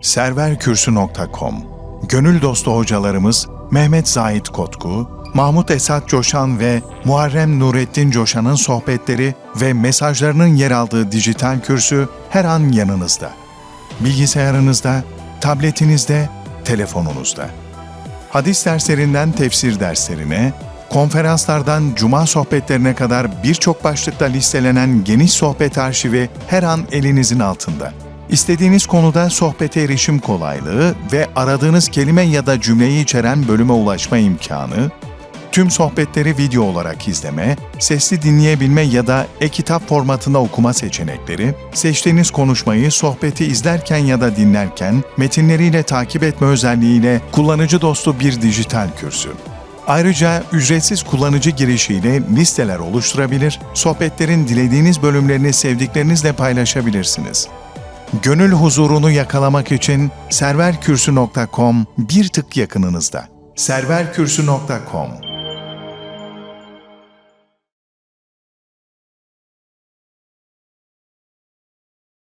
serverkürsü.com Gönül dostu hocalarımız Mehmet Zahit Kotku, Mahmut Esat Coşan ve Muharrem Nurettin Coşan'ın sohbetleri ve mesajlarının yer aldığı dijital kürsü her an yanınızda. Bilgisayarınızda, tabletinizde, telefonunuzda. Hadis derslerinden tefsir derslerine, konferanslardan cuma sohbetlerine kadar birçok başlıkta listelenen geniş sohbet arşivi her an elinizin altında. İstediğiniz konuda sohbete erişim kolaylığı ve aradığınız kelime ya da cümleyi içeren bölüme ulaşma imkanı, tüm sohbetleri video olarak izleme, sesli dinleyebilme ya da e-kitap formatında okuma seçenekleri, seçtiğiniz konuşmayı sohbeti izlerken ya da dinlerken metinleriyle takip etme özelliğiyle kullanıcı dostu bir dijital kürsü. Ayrıca ücretsiz kullanıcı girişiyle listeler oluşturabilir, sohbetlerin dilediğiniz bölümlerini sevdiklerinizle paylaşabilirsiniz. Gönül huzurunu yakalamak için serverkürsü.com bir tık yakınınızda. serverkürsü.com